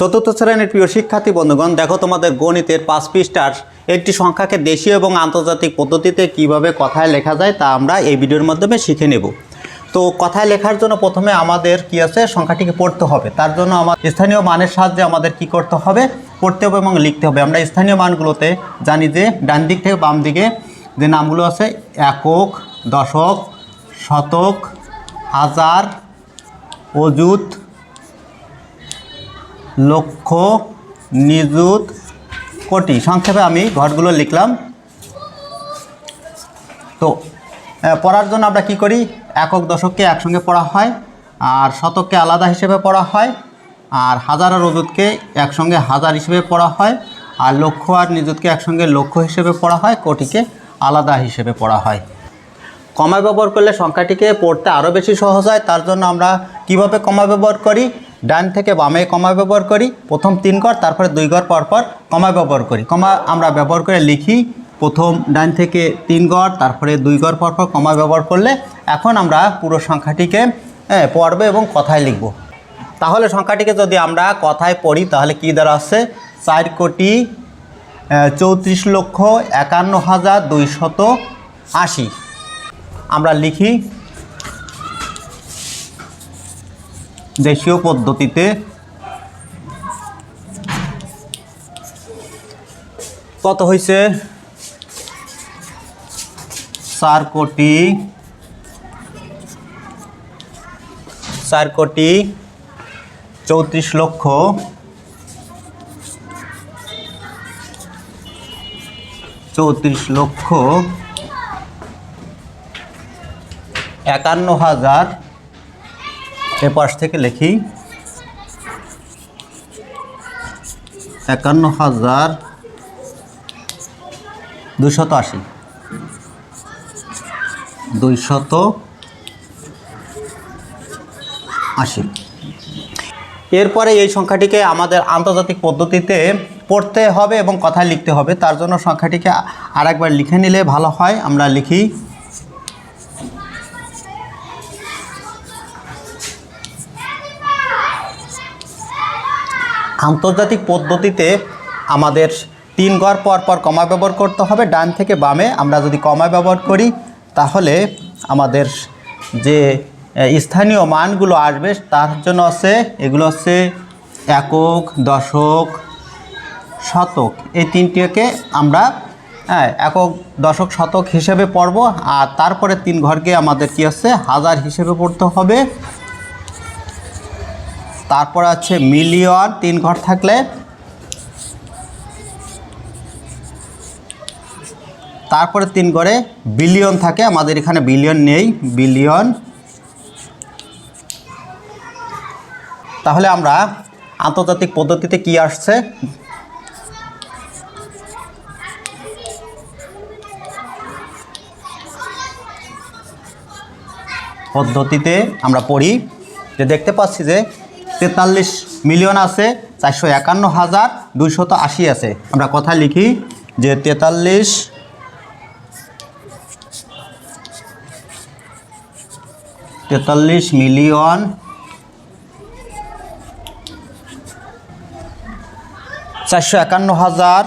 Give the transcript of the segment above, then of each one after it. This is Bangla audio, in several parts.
চতুর্থ শ্রেণির প্রিয় শিক্ষার্থী বন্ধুগণ, দেখো তোমাদের গণিতের পাঁচ পৃষ্ঠার একটি সংখ্যাকে দেশীয় এবং আন্তর্জাতিক পদ্ধতিতে কীভাবে কথায় লেখা যায় তা আমরা এই ভিডিওর মাধ্যমে শিখে নেব। তো কথায় লেখার জন্য প্রথমে আমাদের কি আছে? সংখ্যাটিকে পড়তে হবে। তার জন্য আমার স্থানীয় মানের সাহায্যে আমাদের কি করতে হবে? পড়তে হবে এবং লিখতে হবে। আমরা স্থানীয় মানগুলোতে জানি যে ডান দিক থেকে বাম দিকে যে নামগুলো আছে, একক, দশক, শতক, হাজার, অযুত লক্ষ নিযুত, কোটি। সংক্ষেপে আমি ঘরগুলো লিখলাম। তো পড়ার জন্য আমরা কি করি? একক দশককে একসঙ্গে পড়া হয়, আর শতককে আলাদা হিসেবে পড়া হয়, আর হাজার আর অযুতকে একসঙ্গে হাজার হিসেবে পড়া হয়, আর লক্ষ আর নিযুতকে একসঙ্গে লক্ষ হিসেবে পড়া হয়, কোটিকে আলাদা হিসেবে পড়া হয়। কমা ব্যবহার করলে সংখ্যাটিকে পড়তে আরও বেশি সহজ হয়, তার জন্য আমরা কীভাবে কমা ব্যবহার করি? ডান থেকে বামে কমা ব্যবহার করি, প্রথম তিন ঘর, তারপরে দুই ঘর পর পর কমা ব্যবহার করি। কমা আমরা ব্যবহার করে লিখি, প্রথম ডান থেকে তিন ঘর, তারপরে দুই ঘর পর পর কমা ব্যবহার করলে এখন আমরা পুরো সংখ্যাটিকে পড়বে এবং কথায় লিখব। তাহলে সংখ্যাটিকে যদি আমরা কথায় পড়ি, তাহলে কী দ্বারা আছে চার কোটি চৌত্রিশ লক্ষ একান্ন হাজার দুইশত আশি। আমরা লিখি দেশীয় পদ্ধতিতে। কত হয়েছে চার কোটি। চার কোটি চৌত্রিশ লক্ষ। চৌত্রিশ লক্ষ। একান্ন হাজার এ পাশ থেকে লিখি একান্ন হাজার দুশত আশি। দুইশত আশি। এরপরে এই সংখ্যাটিকে আমাদের আন্তর্জাতিক পদ্ধতিতে পড়তে হবে এবং কথায় লিখতে হবে। তার জন্য সংখ্যাটিকে আরেকবার লিখে নিলে ভালো হয়। আমরা লিখি আন্তর্জাতিক পদ্ধতিতে আমাদের তিন ঘর পর পর কমা ব্যবহার করতে হবে, ডান থেকে বামে। আমরা যদি কমা ব্যবহার করি, তাহলে আমাদের যে স্থানীয় মানগুলো আসবে, তার জন্য আছে এগুলো হচ্ছে একক, দশক, শতক। এই তিনটিকে আমরা হ্যাঁ একক, দশক, শতক হিসেবে পড়ব। আর তারপরে তিন ঘরকে আমাদের কি হচ্ছে, হাজার হিসেবে পড়তে হবে। তারপর আছে মিলিয়ন, তিন ঘর থাকলে। তারপরে তিন ঘরে বিলিয়ন থাকে, আমাদের এখানে বিলিয়ন নেই, বিলিয়ন। তাহলে আমরা আন্তর্জাতিক পদ্ধতিতে কি আসছে? পদ্ধতিতে আমরা পড়ি যে দেখতে পাচ্ছি যে তেতাল্লিশ মিলিয়ন আছে, চারশো একান্ন হাজার দুইশত আশি আছে। আমরা কথা লিখি যে তেতাল্লিশ তেতাল্লিশ মিলিয়ন চারশো একান্ন হাজার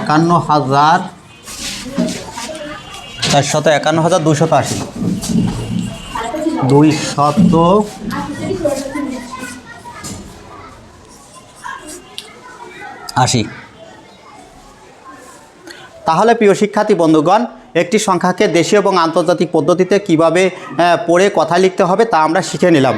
একান্ন হাজার চারশত একান্ন হাজার দুশো আশি। দুই শত আশি। তাহলে প্রিয় শিক্ষার্থী বন্ধুগণ, একটি সংখ্যাকে দেশীয় এবং আন্তর্জাতিক পদ্ধতিতে কীভাবে পড়ে কথা লিখতে হবে তা আমরা শিখে নিলাম।